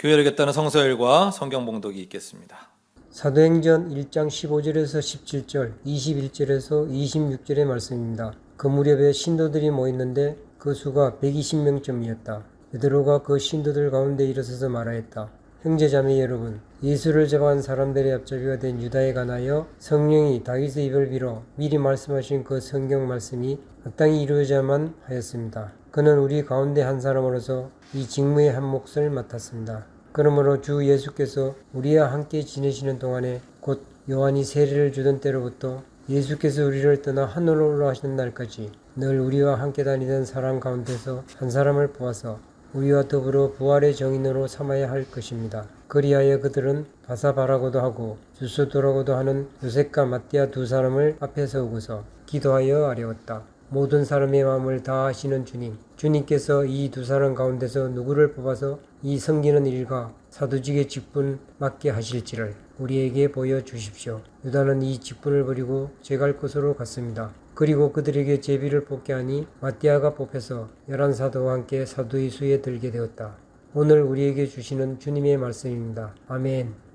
교회를 겠다는 성서일과 성경 봉독이 있겠습니다. 사도행전 1장 15절에서 17절, 21절에서 26절의 말씀입니다. 그 무렵에 신도들이 모였는데 그 수가 120명쯤이었다. 베드로가 그 신도들 가운데 일어서서 말하였다. 형제자매 여러분, 예수를 잡아간 사람들의 앞잡이가 된 유다에 관하여 성령이 다윗의 입을 빌어 미리 말씀하신 그 성경 말씀이 마땅히 이루어져야만 하였습니다. 그는 우리 가운데 한 사람으로서 이 직무의 한 몫을 맡았습니다. 그러므로 주 예수께서 우리와 함께 지내시는 동안에 곧 요한이 세례를 주던 때로부터 예수께서 우리를 떠나 하늘로 올라가시는 날까지 늘 우리와 함께 다니던 사람 가운데서 한 사람을 뽑아서 우리와 더불어 부활의 정인으로 삼아야 할 것입니다. 그리하여 그들은 바사바라고도 하고 주소도라고도 하는 요셉과 마띠아 두 사람을 앞에 세우고서 기도하여 아뢰었다. 모든 사람의 마음을 다 아시는 주님, 주님께서 이 두 사람 가운데서 누구를 뽑아서 이 섬기는 일과 사도직의 직분 맡게 하실지를 우리에게 보여주십시오. 유다는 이 직분을 버리고 제갈 곳으로 갔습니다. 그리고 그들에게 제비를 뽑게 하니 마띠아가 뽑혀서 열한 사도와 함께 사도의 수에 들게 되었다. 오늘 우리에게 주시는 주님의 말씀입니다. 아멘.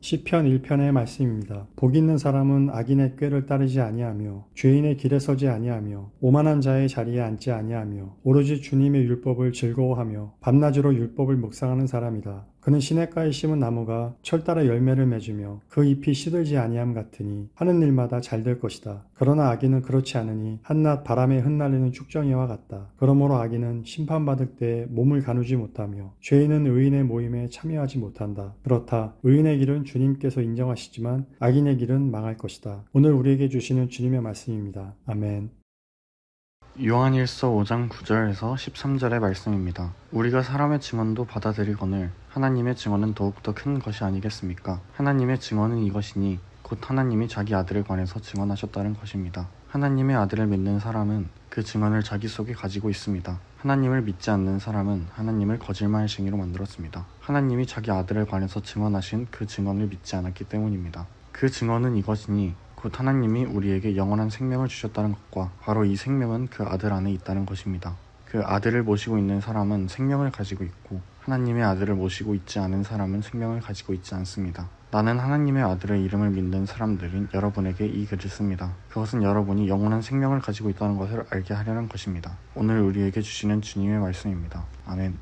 시편 1편의 말씀입니다. 복 있는 사람은 악인의 꾀를 따르지 아니하며 죄인의 길에 서지 아니하며 오만한 자의 자리에 앉지 아니하며 오로지 주님의 율법을 즐거워하며 밤낮으로 율법을 묵상하는 사람이다. 그는 시냇가에 심은 나무가 철 따라 열매를 맺으며 그 잎이 시들지 아니함 같으니 하는 일마다 잘 될 것이다. 그러나 악인은 그렇지 않으니 한낮 바람에 흩날리는 축정이와 같다. 그러므로 악인은 심판받을 때 몸을 가누지 못하며 죄인은 의인의 모임에 참여하지 못한다. 그렇다. 의인의 길은 주님께서 인정하시지만 악인의 길은 망할 것이다. 오늘 우리에게 주시는 주님의 말씀입니다. 아멘. 요한일서 5장 9절에서 13절의 말씀입니다. 우리가 사람의 증언도 받아들이거늘 하나님의 증언은 더욱더 큰 것이 아니겠습니까? 하나님의 증언은 이것이니 곧 하나님이 자기 아들에 관해서 증언하셨다는 것입니다. 하나님의 아들을 믿는 사람은 그 증언을 자기 속에 가지고 있습니다. 하나님을 믿지 않는 사람은 하나님을 거짓말 쟁이로 만들었습니다. 하나님이 자기 아들에 관해서 증언하신 그 증언을 믿지 않았기 때문입니다. 그 증언은 이것이니 곧 하나님이 우리에게 영원한 생명을 주셨다는 것과 바로 이 생명은 그 아들 안에 있다는 것입니다. 그 아들을 모시고 있는 사람은 생명을 가지고 있고 하나님의 아들을 모시고 있지 않은 사람은 생명을 가지고 있지 않습니다. 나는 하나님의 아들의 이름을 믿는 사람들인 여러분에게 이 글을 씁니다. 그것은 여러분이 영원한 생명을 가지고 있다는 것을 알게 하려는 것입니다. 오늘 우리에게 주시는 주님의 말씀입니다. 아멘.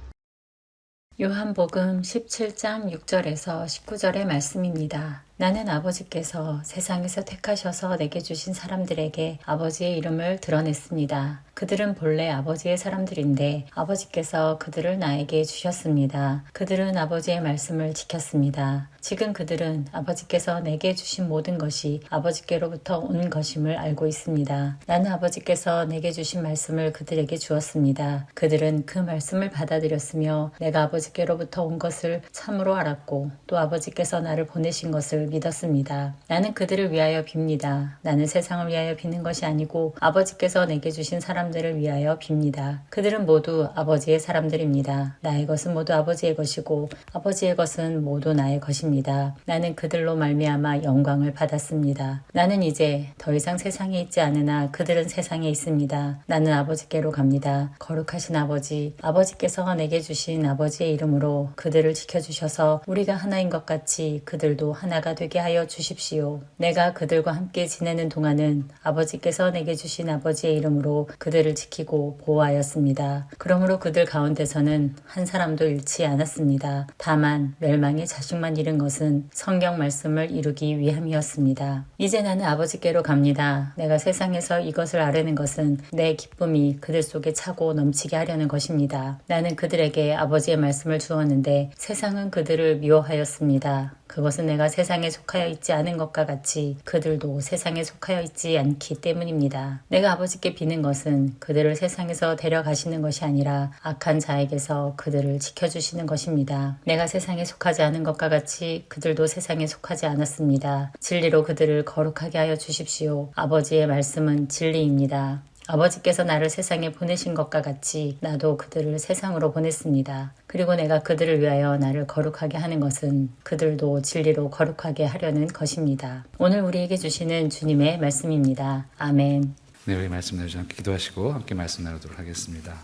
요한복음 17장 6절에서 19절의 말씀입니다. 나는 아버지께서 세상에서 택하셔서 내게 주신 사람들에게 아버지의 이름을 드러냈습니다. 그들은 본래 아버지의 사람들인데 아버지께서 그들을 나에게 주셨습니다. 그들은 아버지의 말씀을 지켰습니다. 지금 그들은 아버지께서 내게 주신 모든 것이 아버지께로부터 온 것임을 알고 있습니다. 나는 아버지께서 내게 주신 말씀을 그들에게 주었습니다. 그들은 그 말씀을 받아들였으며 내가 아버지께로부터 온 것을 참으로 알았고 또 아버지께서 나를 보내신 것을 믿었습니다. 나는 그들을 위하여 빕니다. 나는 세상을 위하여 비는 것이 아니고 아버지께서 내게 주신 사람들을 위하여 빕니다. 그들은 모두 아버지의 사람들입니다. 나의 것은 모두 아버지의 것이고 아버지의 것은 모두 나의 것입니다. 나는 그들로 말미암아 영광을 받았습니다. 나는 이제 더 이상 세상에 있지 않으나 그들은 세상에 있습니다. 나는 아버지께로 갑니다. 거룩하신 아버지, 아버지께서 내게 주신 아버지의 이름으로 그들을 지켜주셔서 우리가 하나인 것 같이 그들도 하나가 되게 하여 주십시오. 내가 그들과 함께 지내는 동안은 아버지께서 내게 주신 아버지의 이름으로 그들을 지키고 보호하였습니다. 그러므로 그들 가운데서는 한 사람도 잃지 않았습니다. 다만 멸망의 자식만 잃은 것은 성경 말씀을 이루기 위함이었습니다. 이제 나는 아버지께로 갑니다. 내가 세상에서 이것을 아뢰는 것은 내 기쁨이 그들 속에 차고 넘치게 하려는 것입니다. 나는 그들에게 아버지의 말씀을 주었는데 세상은 그들을 미워하였습니다. 그것은 내가 세상에 속하여 있지 않은 것과 같이 그들도 세상에 속하여 있지 않기 때문입니다. 내가 아버지께 비는 것은 그들을 세상에서 데려가시는 것이 아니라 악한 자에게서 그들을 지켜주시는 것입니다. 내가 세상에 속하지 않은 것과 같이 그들도 세상에 속하지 않았습니다. 진리로 그들을 거룩하게 하여 주십시오. 아버지의 말씀은 진리입니다. 아버지께서 나를 세상에 보내신 것과 같이 나도 그들을 세상으로 보냈습니다. 그리고 내가 그들을 위하여 나를 거룩하게 하는 것은 그들도 진리로 거룩하게 하려는 것입니다. 오늘 우리에게 주시는 주님의 말씀입니다. 아멘. 네, 우리 말씀 나누지 않게 기도하시고 함께 말씀 나누도록 하겠습니다.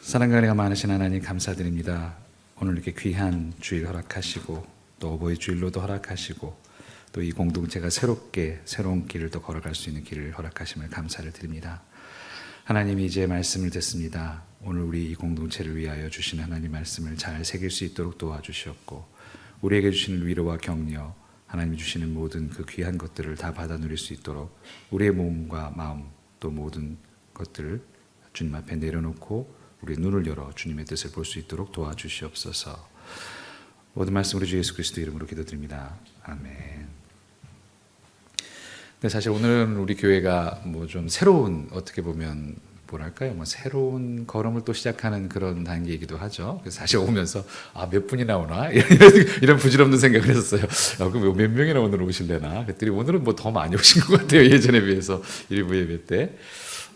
사랑과 은혜가 많으신 하나님 감사드립니다. 오늘 이렇게 귀한 주일 허락하시고 또 어버이 주일로도 허락하시고 또 이 공동체가 새롭게 새로운 길을 또 걸어갈 수 있는 길을 허락하심을 감사를 드립니다. 하나님이 이제 말씀을 듣습니다. 오늘 우리 이 공동체를 위하여 주신 하나님 말씀을 잘 새길 수 있도록 도와주시옵고 우리에게 주시는 위로와 격려 하나님이 주시는 모든 그 귀한 것들을 다 받아 누릴 수 있도록 우리의 몸과 마음 또 모든 것들을 주님 앞에 내려놓고 우리 눈을 열어 주님의 뜻을 볼 수 있도록 도와주시옵소서. 모든 말씀 우리 주 예수 그리스도 이름으로 기도드립니다. 아멘. 근데 사실 오늘은 우리 교회가 뭐 좀 새로운 어떻게 보면 뭐랄까요, 뭐 새로운 걸음을 또 시작하는 그런 단계이기도 하죠. 그래서 사실 오면서 아 몇 분이 나 오나 이런, 부질없는 생각을 했었어요. 아, 그럼 몇 명이나 오늘 오실래나? 그랬더니 오늘은 뭐 더 많이 오신 것 같아요. 예전에 비해서 일부 예배 때.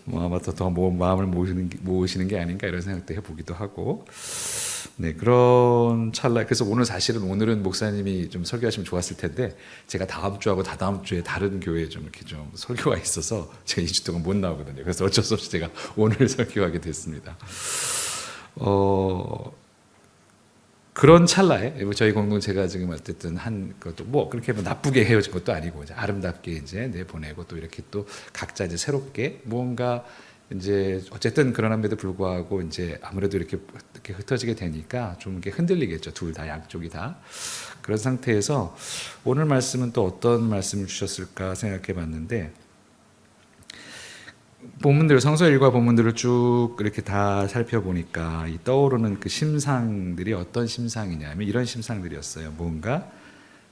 뭐 아마 더, 더 모- 마음을 모으시는, 게- 모으시는 게 아닌가 이런 생각도 해보기도 하고 네 그런 찰나 그래서 오늘 사실은 오늘은 목사님이 좀 설교하시면 좋았을 텐데 제가 다음 주하고 다다음 주에 다른 교회에 좀 이렇게 좀 설교가 있어서 제가 2주 동안 못 나오거든요. 그래서 어쩔 수 없이 제가 오늘 설교하게 됐습니다. 어 그런 찰나에 뭐 저희 공동체가 지금 어쨌든 한 것도 뭐 그렇게 뭐 나쁘게 헤어진 것도 아니고 이제 아름답게 이제 내 보내고 또 이렇게 또 각자 이제 새롭게 뭔가 이제 어쨌든 그러함에도 불구하고 이제 아무래도 이렇게 이렇게 흩어지게 되니까 좀 이렇게 흔들리겠죠 둘 다 양쪽이 다 그런 상태에서 오늘 말씀은 또 어떤 말씀을 주셨을까 생각해 봤는데 본문들 성서 일과 본문들을 쭉 이렇게 다 살펴보니까 이 떠오르는 그 심상들이 어떤 심상이냐면 이런 심상들이었어요. 뭔가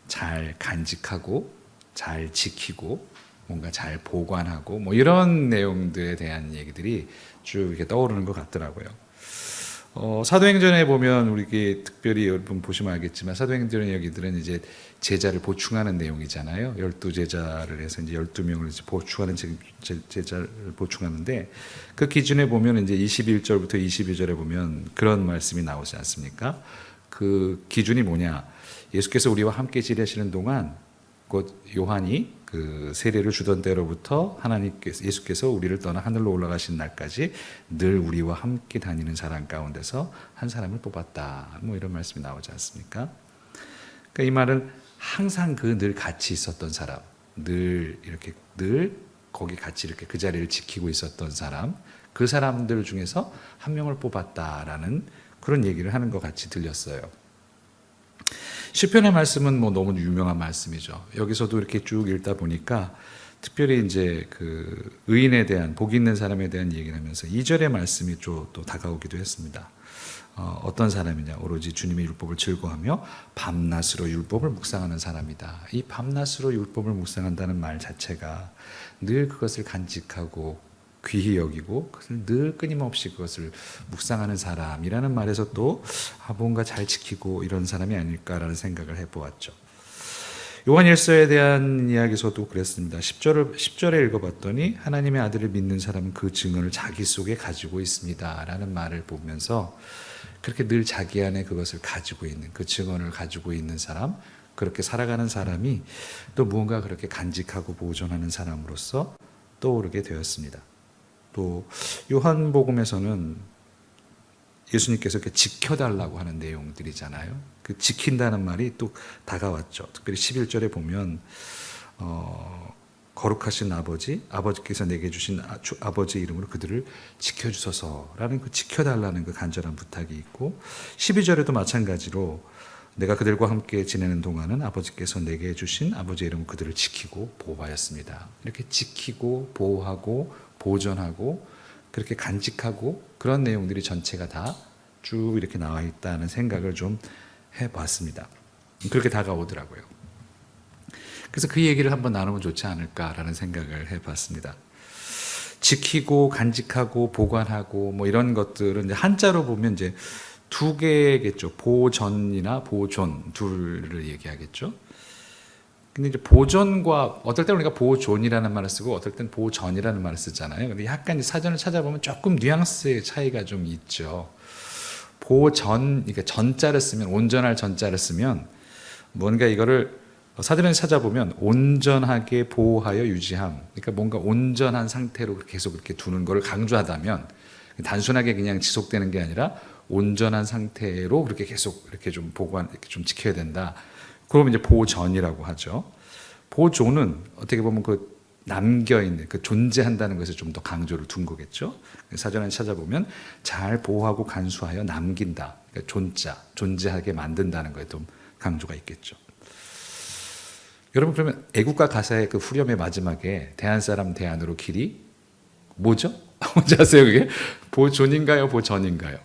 잘 간직하고 잘 지키고 뭔가 잘 보관하고 뭐 이런 내용들에 대한 얘기들이 쭉 이렇게 떠오르는 것 같더라고요. 어, 사도행전에 보면 우리 특별히 여러분 보시면 알겠지만 사도행전의 여기들은 이제 제자를 보충하는 내용이잖아요. 열두 제자를 해서 이제 열두 명을 이제 보충하는 제, 제, 제자를 보충하는데 그 기준에 보면 이제 21절부터 22절에 보면 그런 말씀이 나오지 않습니까? 그 기준이 뭐냐? 예수께서 우리와 함께 지내시는 동안 곧 요한이 그 세례를 주던 때로부터 하나님께서 예수께서 우리를 떠나 하늘로 올라가신 날까지 늘 우리와 함께 다니는 사람 가운데서 한 사람을 뽑았다. 뭐 이런 말씀이 나오지 않습니까? 그러니까 이 말은 항상 그 늘 같이 있었던 사람, 늘 이렇게 늘 거기 같이 이렇게 그 자리를 지키고 있었던 사람, 그 사람들 중에서 한 명을 뽑았다라는 그런 얘기를 하는 것 같이 들렸어요. 시편의 말씀은 뭐 너무 유명한 말씀이죠. 여기서도 이렇게 쭉 읽다 보니까 특별히 이제 그 의인에 대한 복 있는 사람에 대한 얘기를 하면서 2절의 말씀이 좀또 다가오기도 했습니다. 어, 어떤 사람이냐 오로지 주님의 율법을 즐거워하며 밤낮으로 율법을 묵상하는 사람이다. 이 밤낮으로 율법을 묵상한다는 말 자체가 늘 그것을 간직하고 귀히 여기고 그것을 늘 끊임없이 그것을 묵상하는 사람이라는 말에서 또 아, 뭔가 잘 지키고 이런 사람이 아닐까라는 생각을 해보았죠. 요한일서에 대한 이야기에서도 그랬습니다. 10절을 10절에 읽어봤더니 하나님의 아들을 믿는 사람은 그 증언을 자기 속에 가지고 있습니다 라는 말을 보면서 그렇게 늘 자기 안에 그것을 가지고 있는 그 증언을 가지고 있는 사람 그렇게 살아가는 사람이 또 무언가 그렇게 간직하고 보존하는 사람으로서 떠오르게 되었습니다. 또 요한복음에서는 예수님께서 이렇게 지켜달라고 하는 내용들이잖아요. 그 지킨다는 말이 또 다가왔죠. 특별히 11절에 보면 어, 거룩하신 아버지, 아버지께서 내게 주신 아, 주- 아버지 이름으로 그들을 지켜주소서라는 그 지켜달라는 그 간절한 부탁이 있고 12절에도 마찬가지로 내가 그들과 함께 지내는 동안은 아버지께서 내게 주신 아버지 이름으로 그들을 지키고 보호하였습니다. 이렇게 지키고 보호하고 보존하고 그렇게 간직하고 그런 내용들이 전체가 다 쭉 이렇게 나와 있다는 생각을 좀 해봤습니다. 그렇게 다가오더라고요. 그래서 그 얘기를 한번 나누면 좋지 않을까라는 생각을 해봤습니다. 지키고 간직하고 보관하고 뭐 이런 것들은 이제 한자로 보면 이제 두 개겠죠. 보전이나 보존 둘을 얘기하겠죠. 근데 이제 보존과 어떨 때 우리가 보존이라는 말을 쓰고 어떨 땐 보전이라는 말을 쓰잖아요. 근데 약간 사전을 찾아보면 조금 뉘앙스의 차이가 좀 있죠. 보전, 그러니까 전자를 쓰면 온전할 전자를 쓰면 뭔가 이거를 사전에 찾아보면 온전하게 보호하여 유지함. 그러니까 뭔가 온전한 상태로 계속 이렇게 두는 것을 강조하다면 단순하게 그냥 지속되는 게 아니라 온전한 상태로 그렇게 계속 이렇게 좀 보관, 이렇게 좀 지켜야 된다. 그러면 이제 보존이라고 하죠. 보존은 어떻게 보면 그 남겨 있는 그 존재한다는 것에 좀 더 강조를 둔 거겠죠. 사전에 찾아보면 잘 보호하고 간수하여 남긴다. 그러니까 존자, 존재하게 만든다는 거에 좀 강조가 있겠죠. 여러분 그러면 애국가 가사의 그 후렴의 마지막에 대한 사람 대안으로 길이 뭐죠? 뭔지 아세요 그게? 보존인가요? 보전인가요?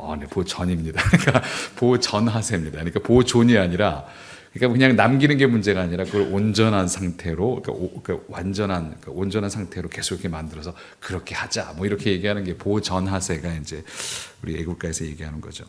어, 네, 보전입니다. 그러니까 보전하세입니다. 그러니까 보존이 아니라 그러니까 그냥 남기는 게 문제가 아니라 그걸 온전한 상태로 그러니까, 오- 그러니까 완전한 그러니까 온전한 상태로 계속 이렇게 만들어서 그렇게 하자. 뭐 이렇게 얘기하는 게 보전하세가 이제 우리 애국가에서 얘기하는 거죠.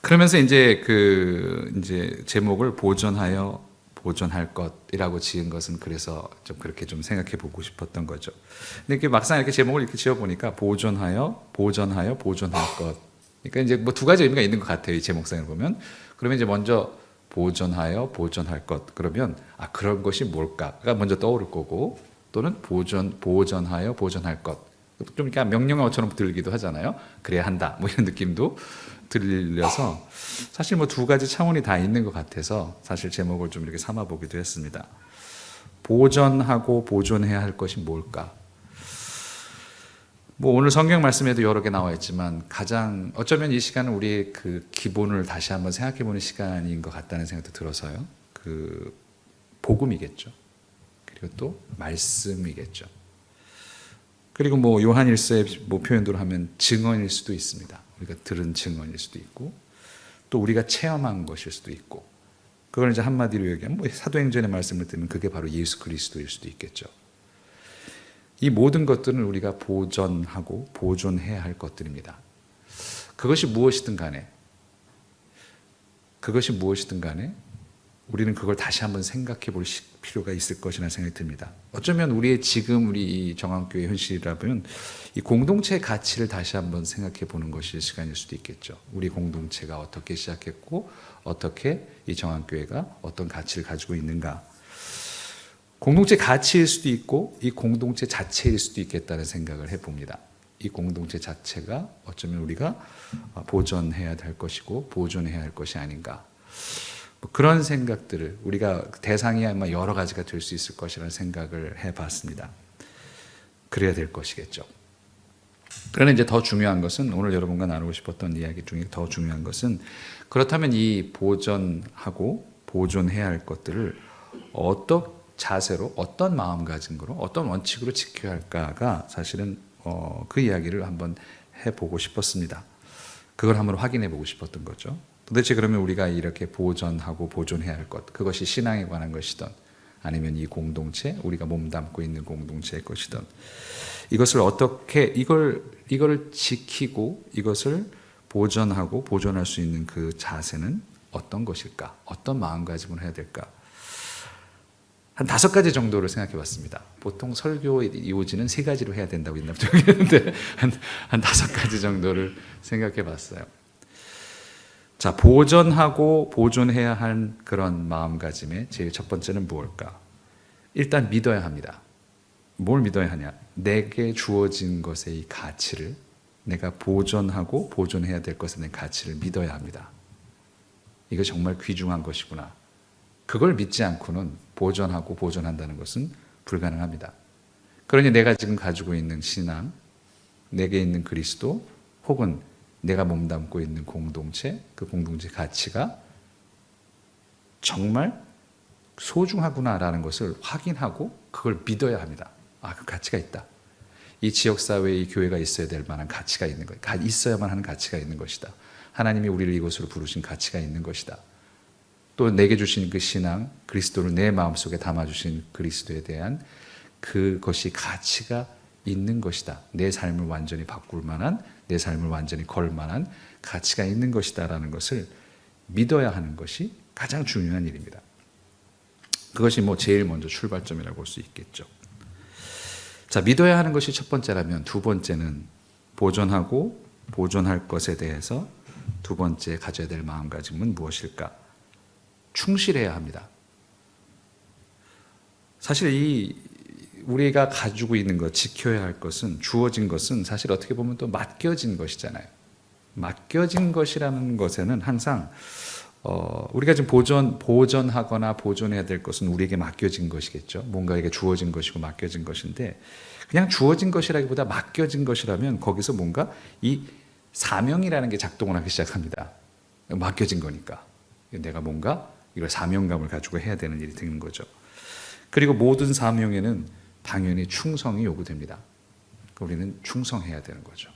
그러면서 이제 그 이제 제목을 보존하여 보존할 것이라고 지은 것은 그래서 좀 그렇게 좀 생각해 보고 싶었던 거죠. 근데 이렇게 막상 이렇게 제목을 이렇게 지어 보니까 보존하여 보존하여 보존할 것. 그러니까 이제 뭐 두 가지 의미가 있는 것 같아요. 이 제목상을 보면. 그러면 이제 먼저 보존하여 보존할 것. 그러면 아 그런 것이 뭘까가 먼저 떠오를 거고 또는 보존 보존하여 보존할 것. 좀 그러니까 명령어처럼 들리기도 하잖아요. 그래야 한다. 뭐 이런 느낌도 들려서 사실 뭐 두 가지 차원이 다 있는 것 같아서 사실 제목을 좀 이렇게 삼아 보기도 했습니다. 보존하고 보존해야 할 것이 뭘까? 뭐 오늘 성경 말씀에도 여러 개 나와 있지만 가장 어쩌면 이 시간은 우리의 그 기본을 다시 한번 생각해 보는 시간인 것 같다는 생각도 들어서요. 그 복음이겠죠. 그리고 또 말씀이겠죠. 그리고 뭐 요한일서의 뭐 표현대로 하면 증언일 수도 있습니다. 우리가 들은 증언일 수도 있고 또 우리가 체험한 것일 수도 있고 그걸 이제 한마디로 얘기하면 뭐 사도행전의 말씀을 들으면 그게 바로 예수 그리스도일 수도 있겠죠. 이 모든 것들은 우리가 보존하고 보존해야 할 것들입니다. 그것이 무엇이든 간에 그것이 무엇이든 간에 우리는 그걸 다시 한번 생각해 볼 시- 필요가 있을 것이라는 생각이 듭니다. 어쩌면 우리의 지금 우리 이 정한교회 현실이라면 이 공동체의 가치를 다시 한번 생각해 보는 것이 시간일 수도 있겠죠. 우리 공동체가 어떻게 시작했고 어떻게 이 정한교회가 어떤 가치를 가지고 있는가. 공동체 가치일 수도 있고 이 공동체 자체일 수도 있겠다는 생각을 해봅니다. 이 공동체 자체가 어쩌면 우리가 보존해야 될 것이고 보존해야 할 것이 아닌가. 뭐 그런 생각들을 우리가 대상이 아마 여러 가지가 될 수 있을 것이라는 생각을 해봤습니다. 그래야 될 것이겠죠. 그러나 이제 더 중요한 것은 오늘 여러분과 나누고 싶었던 이야기 중에 더 중요한 것은 그렇다면 이 보존하고 보존해야 할 것들을 어떤 자세로 어떤 마음가짐으로 어떤 원칙으로 지켜야 할까가 사실은 어, 그 이야기를 한번 해보고 싶었습니다. 그걸 한번 확인해 보고 싶었던 거죠. 도대체 그러면 우리가 이렇게 보존하고 보존해야 할 것, 그것이 신앙에 관한 것이든 아니면 이 공동체, 우리가 몸담고 있는 공동체의 것이든 이것을 어떻게 이걸 이걸 지키고 이것을 보존하고 보존할 수 있는 그 자세는 어떤 것일까? 어떤 마음가짐을 해야 될까? 한 다섯 가지 정도를 생각해 봤습니다. 보통 설교 요지는 세 가지로 해야 된다고 있나 모르겠는데 한, 한 다섯 가지 정도를 생각해 봤어요. 자, 보존하고 보존해야 할 그런 마음가짐의 제일 첫 번째는 무엇일까? 일단 믿어야 합니다. 뭘 믿어야 하냐? 내게 주어진 것의 이 가치를 내가 보존하고 보존해야 될 것에 대한 가치를 믿어야 합니다. 이거 정말 귀중한 것이구나. 그걸 믿지 않고는 보존하고 보존한다는 것은 불가능합니다. 그러니 내가 지금 가지고 있는 신앙, 내게 있는 그리스도, 혹은 내가 몸담고 있는 공동체, 그 공동체 가치가 정말 소중하구나라는 것을 확인하고 그걸 믿어야 합니다. 아, 그 가치가 있다. 이 지역 사회에 이 교회가 있어야 될 만한 가치가 있는 것, 가- 있어야만 하는 가치가 있는 것이다. 하나님이 우리를 이곳으로 부르신 가치가 있는 것이다. 또 내게 주신 그 신앙, 그리스도를 내 마음속에 담아 주신 그리스도에 대한 그것이 가치가 있는 것이다. 내 삶을 완전히 바꿀 만한, 내 삶을 완전히 걸 만한 가치가 있는 것이다라는 것을 믿어야 하는 것이 가장 중요한 일입니다. 그것이 뭐 제일 먼저 출발점이라고 볼 수 있겠죠. 자, 믿어야 하는 것이 첫 번째라면 두 번째는 보존하고 보존할 것에 대해서 두 번째 가져야 될 마음가짐은 무엇일까? 충실해야 합니다. 사실 이 우리가 가지고 있는 것, 지켜야 할 것은 주어진 것은 사실 어떻게 보면 또 맡겨진 것이잖아요. 맡겨진 것이라는 것에는 항상 어, 우리가 지금 보존 보존하거나 보존해야 될 것은 우리에게 맡겨진 것이겠죠. 뭔가에게 주어진 것이고 맡겨진 것인데 그냥 주어진 것이라기보다 맡겨진 것이라면 거기서 뭔가 이 사명이라는 게 작동을 하기 시작합니다. 맡겨진 거니까 내가 뭔가 이걸 사명감을 가지고 해야 되는 일이 되는 거죠. 그리고 모든 사명에는 당연히 충성이 요구됩니다. 우리는 충성해야 되는 거죠.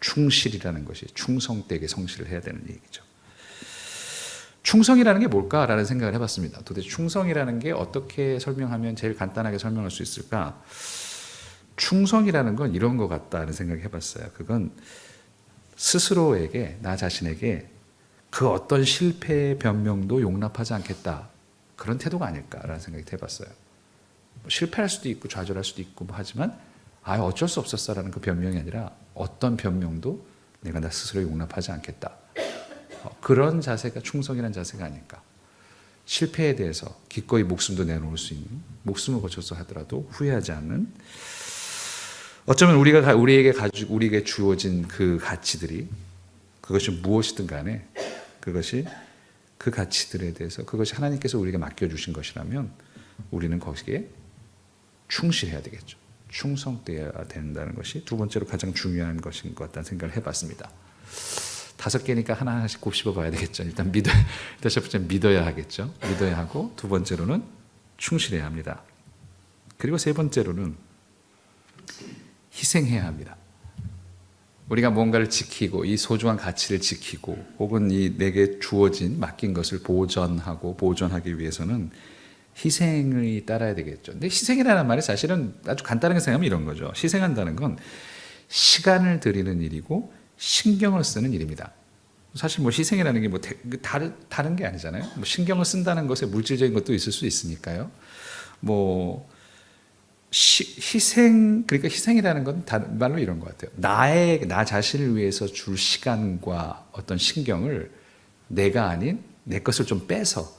충실이라는 것이 충성되게 성실을 해야 되는 얘기죠. 충성이라는 게 뭘까라는 생각을 해봤습니다. 도대체 충성이라는 게 어떻게 설명하면 제일 간단하게 설명할 수 있을까? 충성이라는 건 이런 것 같다는 생각을 해봤어요. 그건 스스로에게, 나 자신에게 그 어떤 실패의 변명도 용납하지 않겠다. 그런 태도가 아닐까라는 생각이 해봤어요. 뭐 실패할 수도 있고 좌절할 수도 있고 뭐 하지만 아 어쩔 수 없었어라는 그 변명이 아니라 어떤 변명도 내가 나 스스로 용납하지 않겠다. 어, 그런 자세가 충성이라는 자세가 아닐까. 실패에 대해서 기꺼이 목숨도 내놓을 수 있는 목숨을 거쳐서 하더라도 후회하지 않는 어쩌면 우리가 가- 우리에게 가지고 우리에게 주어진 그 가치들이 그것이 무엇이든 간에 그것이 그 가치들에 대해서 그것이 하나님께서 우리에게 맡겨 주신 것이라면 우리는 거기에 충실해야 되겠죠. 충성되어야 된다는 것이 두 번째로 가장 중요한 것인 것 같다는 생각을 해봤습니다. 다섯 개니까 하나 하나씩 곱씹어 봐야 되겠죠. 일단 믿어 일단 첫 번째 믿어야 하겠죠. 믿어야 하고 두 번째로는 충실해야 합니다. 그리고 세 번째로는 희생해야 합니다. 우리가 뭔가를 지키고 이 소중한 가치를 지키고 혹은 이 내게 주어진 맡긴 것을 보전하고 보존하기 위해서는 희생이 따라야 되겠죠. 근데 희생이라는 말이 사실은 아주 간단하게 생각하면 이런 거죠. 희생한다는 건 시간을 들이는 일이고 신경을 쓰는 일입니다. 사실 뭐 희생이라는 게 뭐 다른 다른 게 아니잖아요. 뭐 신경을 쓴다는 것에 물질적인 것도 있을 수 있으니까요. 뭐 시, 희생 그러니까 희생이라는 건 다른 말로 이런 것 같아요. 나의 나 자신을 위해서 줄 시간과 어떤 신경을 내가 아닌 내 것을 좀 빼서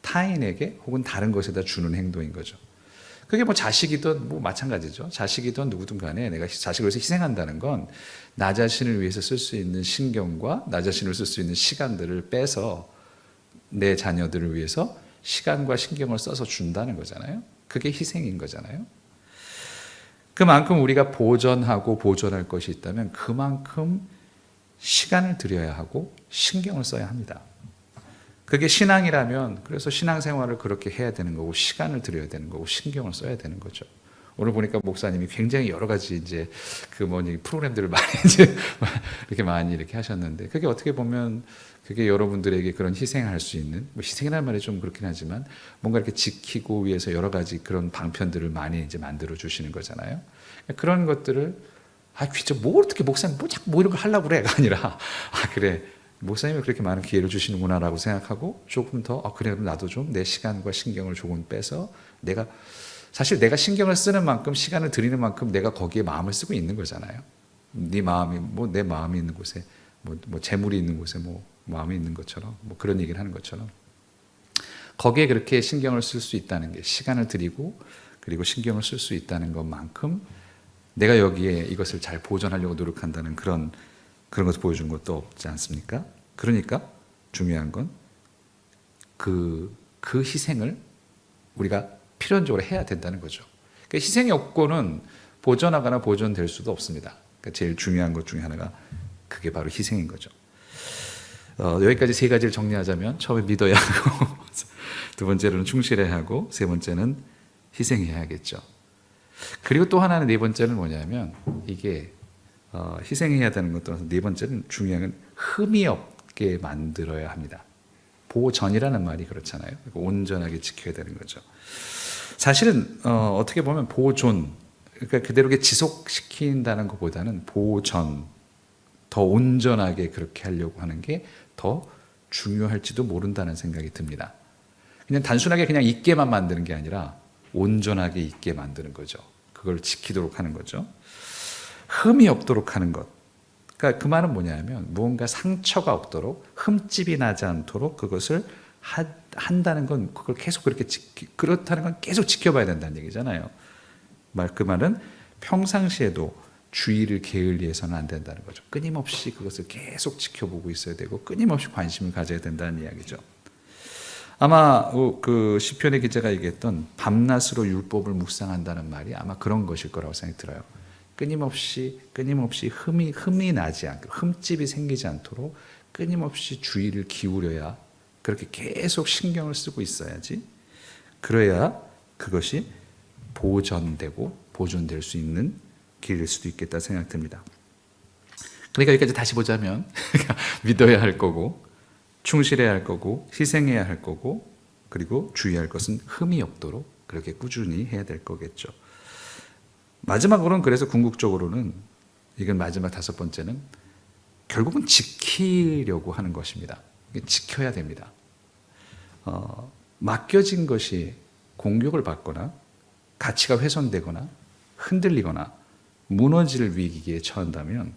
타인에게 혹은 다른 것에다 주는 행동인 거죠. 그게 뭐 자식이든 뭐 마찬가지죠. 자식이든 누구든 간에 내가 자식을 위해서 희생한다는 건 나 자신을 위해서 쓸 수 있는 신경과 나 자신을 쓸 수 있는 시간들을 빼서 내 자녀들을 위해서 시간과 신경을 써서 준다는 거잖아요. 그게 희생인 거잖아요. 그만큼 우리가 보전하고 보존할 것이 있다면 그만큼 시간을 들여야 하고 신경을 써야 합니다. 그게 신앙이라면 그래서 신앙생활을 그렇게 해야 되는 거고 시간을 들여야 되는 거고 신경을 써야 되는 거죠. 오늘 보니까 목사님이 굉장히 여러 가지 이제 그 뭐니 프로그램들을 많이 이제 이렇게 많이 이렇게 하셨는데 그게 어떻게 보면 그게 여러분들에게 그런 희생할 수 있는 뭐 희생이라는 말이 좀 그렇긴 하지만 뭔가 이렇게 지키고 위해서 여러 가지 그런 방편들을 많이 이제 만들어 주시는 거잖아요. 그런 것들을 아 귀저 뭐 어떻게 목사님 뭐 자꾸 뭐 이런 걸 하려고 그래가 아니라 아 그래 목사님이 그렇게 많은 기회를 주시는구나라고 생각하고 조금 더 아, 그래 그럼 나도 좀 내 시간과 신경을 조금 빼서 내가 사실 내가 신경을 쓰는 만큼 시간을 들이는 만큼 내가 거기에 마음을 쓰고 있는 거잖아요. 네 마음이 뭐 내 마음이 있는 곳에 뭐, 뭐 재물이 있는 곳에 뭐 마음이 있는 것처럼 뭐 그런 얘기를 하는 것처럼 거기에 그렇게 신경을 쓸 수 있다는 게 시간을 들이고 그리고 신경을 쓸 수 있다는 것만큼 내가 여기에 이것을 잘 보존하려고 노력한다는 그런 그런 것을 보여준 것도 없지 않습니까? 그러니까 중요한 건 그, 그 희생을 우리가 필연적으로 해야 된다는 거죠. 그러니까 희생이 없고는 보존하거나 보존될 수도 없습니다. 그러니까 제일 중요한 것 중에 하나가 그게 바로 희생인 거죠. 어, 여기까지 세 가지를 정리하자면 처음에 믿어야 하고 두 번째로는 충실해야 하고 세 번째는 희생해야 하겠죠. 그리고 또 하나는 네 번째는 뭐냐면 이게 어, 희생해야 되는 것 떠나서 네 번째는 중요한 건 흠이 없게 만들어야 합니다. 보전이라는 말이 그렇잖아요. 그러니까 온전하게 지켜야 되는 거죠. 사실은 어, 어떻게 보면 보존, 그러니까 그대로 지속시킨다는 것보다는 보전, 더 온전하게 그렇게 하려고 하는 게 더 중요할지도 모른다는 생각이 듭니다. 그냥 단순하게 그냥 있게만 만드는 게 아니라 온전하게 있게 만드는 거죠. 그걸 지키도록 하는 거죠. 흠이 없도록 하는 것. 그러니까 그 말은 뭐냐면 무언가 상처가 없도록 흠집이 나지 않도록 그것을 하, 한다는 건 그걸 계속 그렇게 지키, 그렇다는 건 계속 지켜봐야 된다는 얘기잖아요. 말 그 말은 평상시에도 주의를 게을리해서는 안 된다는 거죠. 끊임없이 그것을 계속 지켜보고 있어야 되고 끊임없이 관심을 가져야 된다는 이야기죠. 아마 어, 그 시편의 기자가 얘기했던 밤낮으로 율법을 묵상한다는 말이 아마 그런 것일 거라고 생각이 들어요. 끊임없이 끊임없이 흠이 흠이 나지 않고 흠집이 생기지 않도록 끊임없이 주의를 기울여야 그렇게 계속 신경을 쓰고 있어야지 그래야 그것이 보존되고 보존될 수 있는 길일 수도 있겠다 생각됩니다. 그러니까 여기까지 다시 보자면 믿어야 할 거고 충실해야 할 거고 희생해야 할 거고 그리고 주의할 것은 흠이 없도록 그렇게 꾸준히 해야 될 거겠죠. 마지막으로는 그래서 궁극적으로는 이건 마지막 다섯 번째는 결국은 지키려고 하는 것입니다. 지켜야 됩니다. 어, 맡겨진 것이 공격을 받거나 가치가 훼손되거나 흔들리거나 무너질 위기에 처한다면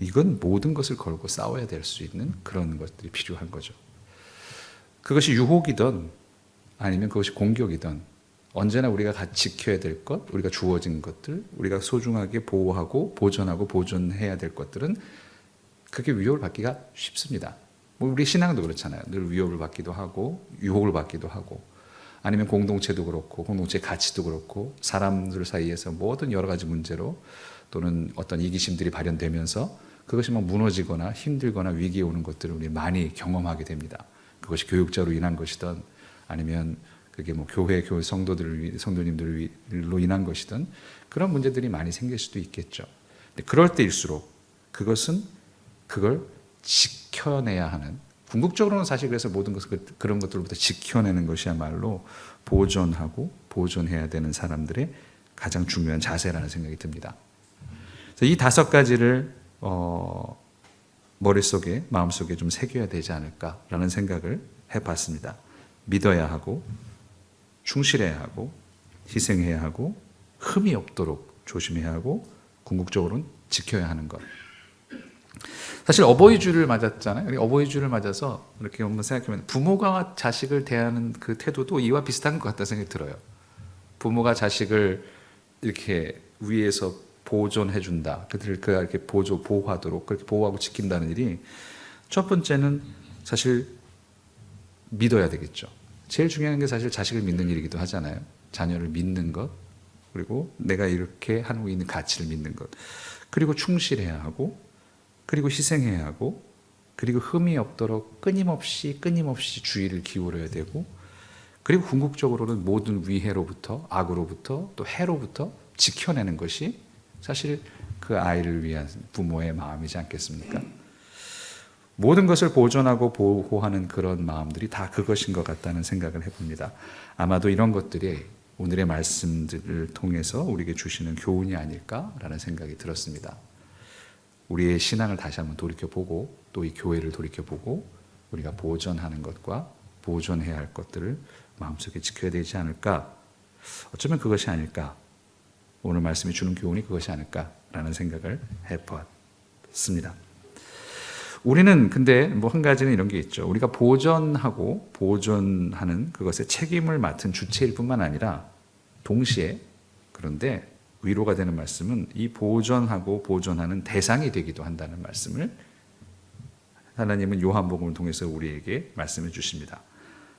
이건 모든 것을 걸고 싸워야 될 수 있는 그런 것들이 필요한 거죠. 그것이 유혹이든 아니면 그것이 공격이든 언제나 우리가 같이 지켜야 될 것, 우리가 주어진 것들, 우리가 소중하게 보호하고 보존하고 보존해야 될 것들은 그게 위협을 받기가 쉽습니다. 뭐 우리 신앙도 그렇잖아요. 늘 위협을 받기도 하고 유혹을 받기도 하고 아니면 공동체도 그렇고 공동체 가치도 그렇고 사람들 사이에서 모든 여러 가지 문제로 또는 어떤 이기심들이 발현되면서 그것이 뭐 무너지거나 힘들거나 위기에 오는 것들을 우리 많이 경험하게 됩니다. 그것이 교육자로 인한 것이든 아니면 그게 뭐 교회 교회 성도들을 위- 성도님들로 인한 것이든 그런 문제들이 많이 생길 수도 있겠죠. 근데 그럴 때일수록 그것은 그걸 지켜내야 하는 궁극적으로는 사실 그래서 모든 것을 그- 그런 것들로부터 지켜내는 것이야말로 보존하고 보존해야 되는 사람들의 가장 중요한 자세라는 생각이 듭니다. 이 다섯 가지를 어, 머릿속에 마음속에 좀 새겨야 되지 않을까라는 생각을 해봤습니다. 믿어야 하고 충실해야 하고 희생해야 하고 흠이 없도록 조심해야 하고 궁극적으로는 지켜야 하는 것. 사실 어버이 주를 맞았잖아요. 그러니까 어버이 주를 맞아서 이렇게 한번 생각해보면 부모가 자식을 대하는 그 태도도 이와 비슷한 것 같다 생각이 들어요. 부모가 자식을 이렇게 위에서 보존해 준다. 그들을 그가 이렇게 보조 보호하도록 그렇게 보호하고 지킨다는 일이 첫 번째는 사실 믿어야 되겠죠. 제일 중요한 게 사실 자식을 믿는 일이기도 하잖아요. 자녀를 믿는 것 그리고 내가 이렇게 하고 있는 가치를 믿는 것 그리고 충실해야 하고 그리고 희생해야 하고 그리고 흠이 없도록 끊임없이 끊임없이 주의를 기울여야 되고 그리고 궁극적으로는 모든 위해로부터 악으로부터 또 해로부터 지켜내는 것이 사실 그 아이를 위한 부모의 마음이지 않겠습니까? 모든 것을 보존하고 보호하는 그런 마음들이 다 그것인 것 같다는 생각을 해봅니다. 아마도 이런 것들이 오늘의 말씀들을 통해서 우리에게 주시는 교훈이 아닐까라는 생각이 들었습니다. 우리의 신앙을 다시 한번 돌이켜보고 또 이 교회를 돌이켜보고 우리가 보존하는 것과 보존해야 할 것들을 마음속에 지켜야 되지 않을까? 어쩌면 그것이 아닐까? 오늘 말씀이 주는 교훈이 그것이 아닐까라는 생각을 해봤습니다. 우리는 근데 뭐 한 가지는 이런 게 있죠. 우리가 보존하고 보존하는 그것에 책임을 맡은 주체일 뿐만 아니라 동시에 그런데 위로가 되는 말씀은 이 보존하고 보존하는 대상이 되기도 한다는 말씀을 하나님은 요한복음을 통해서 우리에게 말씀해 주십니다.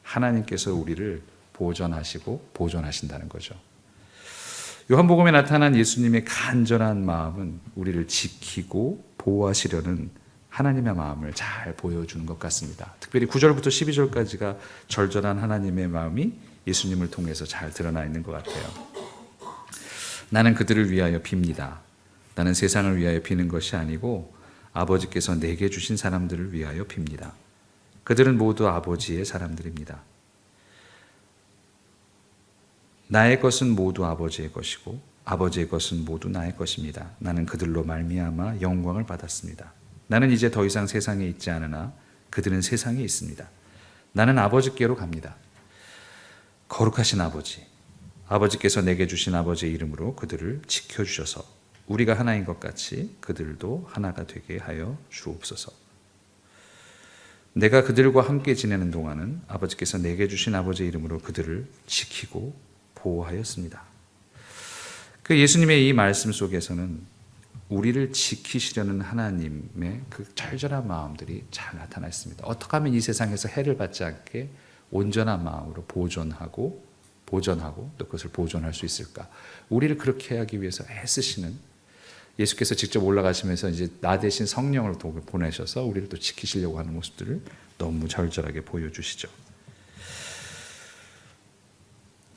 하나님께서 우리를 보존하시고 보존하신다는 거죠. 요한복음에 나타난 예수님의 간절한 마음은 우리를 지키고 보호하시려는 하나님의 마음을 잘 보여주는 것 같습니다. 특별히 9절부터 12절까지가 절절한 하나님의 마음이 예수님을 통해서 잘 드러나 있는 것 같아요. 나는 그들을 위하여 빕니다. 나는 세상을 위하여 비는 것이 아니고 아버지께서 내게 주신 사람들을 위하여 빕니다. 그들은 모두 아버지의 사람들입니다. 나의 것은 모두 아버지의 것이고 아버지의 것은 모두 나의 것입니다. 나는 그들로 말미암아 영광을 받았습니다. 나는 이제 더 이상 세상에 있지 않으나 그들은 세상에 있습니다. 나는 아버지께로 갑니다. 거룩하신 아버지, 아버지께서 내게 주신 아버지의 이름으로 그들을 지켜 주셔서 우리가 하나인 것 같이 그들도 하나가 되게 하여 주옵소서. 내가 그들과 함께 지내는 동안은 아버지께서 내게 주신 아버지의 이름으로 그들을 지키고 보호하였습니다. 그 예수님의 이 말씀 속에서는 우리를 지키시려는 하나님의 그 절절한 마음들이 잘 나타나 있습니다. 어떻게 하면 이 세상에서 해를 받지 않게 온전한 마음으로 보존하고 보존하고 또 그것을 보존할 수 있을까? 우리를 그렇게 하기 위해서 애쓰시는 예수께서 직접 올라가시면서 이제 나 대신 성령을 또 보내셔서 우리를 또 지키시려고 하는 모습들을 너무 절절하게 보여주시죠.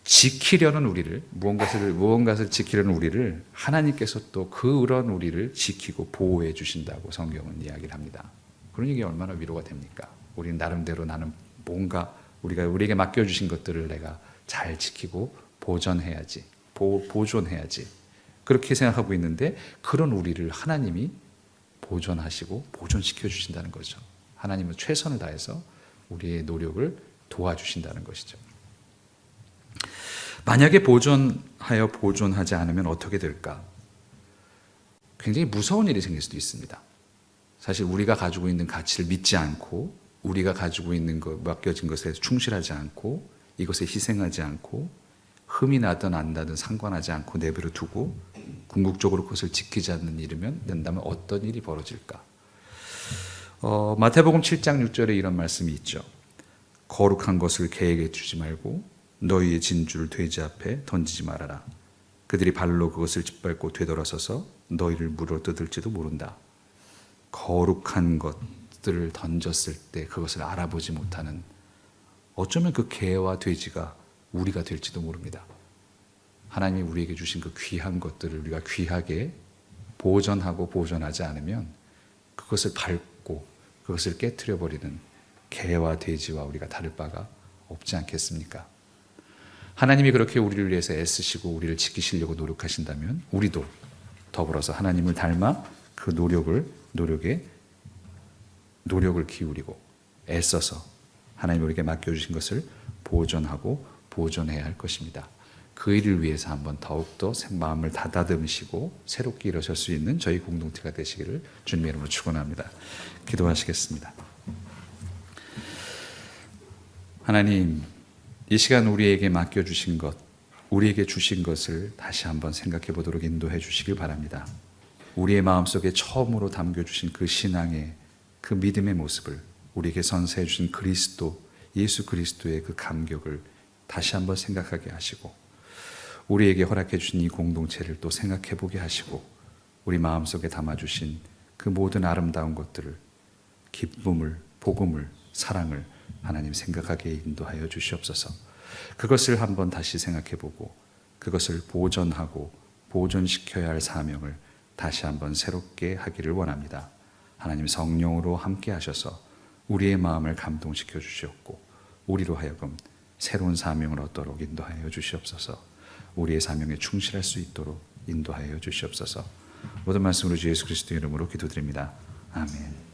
지키려는 우리를 무언가를 무언가를 지키려는 우리를 하나님께서 또 그런 우리를 지키고 보호해 주신다고 성경은 이야기를 합니다. 그런 얘기 얼마나 위로가 됩니까? 우리는 나름대로 나는 뭔가 우리가 우리에게 맡겨 주신 것들을 내가 잘 지키고 보존해야지. 보, 보존해야지. 그렇게 생각하고 있는데 그런 우리를 하나님이 보존하시고 보존시켜 주신다는 거죠. 하나님은 최선을 다해서 우리의 노력을 도와주신다는 것이죠. 만약에 보존하여 보존하지 않으면 어떻게 될까? 굉장히 무서운 일이 생길 수도 있습니다. 사실 우리가 가지고 있는 가치를 믿지 않고 우리가 가지고 있는 것 맡겨진 것에 충실하지 않고 이것에 희생하지 않고 흠이 나든 안 나든 상관하지 않고 내버려 두고 궁극적으로 그것을 지키지 않는 일이면 된다면 어떤 일이 벌어질까? 어, 마태복음 7장 6절에 이런 말씀이 있죠. 거룩한 것을 개에게 주지 말고 너희의 진주를 돼지 앞에 던지지 말아라. 그들이 발로 그것을 짓밟고 되돌아서서 너희를 물어 뜯을지도 모른다. 거룩한 것들을 던졌을 때 그것을 알아보지 못하는 어쩌면 그 개와 돼지가 우리가 될지도 모릅니다. 하나님이 우리에게 주신 그 귀한 것들을 우리가 귀하게 보존하고 보존하지 않으면 그것을 밟고 그것을 깨뜨려 버리는 개와 돼지와 우리가 다를 바가 없지 않겠습니까? 하나님이 그렇게 우리를 위해서 애쓰시고 우리를 지키시려고 노력하신다면 우리도 더불어서 하나님을 닮아 그 노력을 노력에 노력을 기울이고 애써서 하나님 우리에게 맡겨 주신 것을 보존하고 보존해야 할 것입니다. 그 일을 위해서 한번 더욱더 마음을 다다듬으시고 새롭게 일어설 수 있는 저희 공동체가 되시기를 주님의 이름으로 축원합니다. 기도하시겠습니다. 하나님, 이 시간 우리에게 맡겨주신 것, 우리에게 주신 것을 다시 한번 생각해 보도록 인도해 주시길 바랍니다. 우리의 마음속에 처음으로 담겨주신 그 신앙의 그 믿음의 모습을 우리에게 선사해 주신 그리스도, 예수 그리스도의 그 감격을 다시 한번 생각하게 하시고 우리에게 허락해 주신 이 공동체를 또 생각해 보게 하시고 우리 마음속에 담아 주신 그 모든 아름다운 것들을 기쁨을, 복음을, 사랑을 하나님 생각하게 인도하여 주시옵소서. 그것을 한번 다시 생각해 보고 그것을 보존하고 보존시켜야 할 사명을 다시 한번 새롭게 하기를 원합니다. 하나님 성령으로 함께 하셔서 우리의 마음을 감동시켜 주시옵고 우리로 하여금 새로운 사명을 얻도록 인도하여 주시옵소서. 우리의 사명에 충실할 수 있도록 인도하여 주시옵소서. 모든 말씀으로 주 예수 그리스도 이름으로 기도드립니다. 아멘.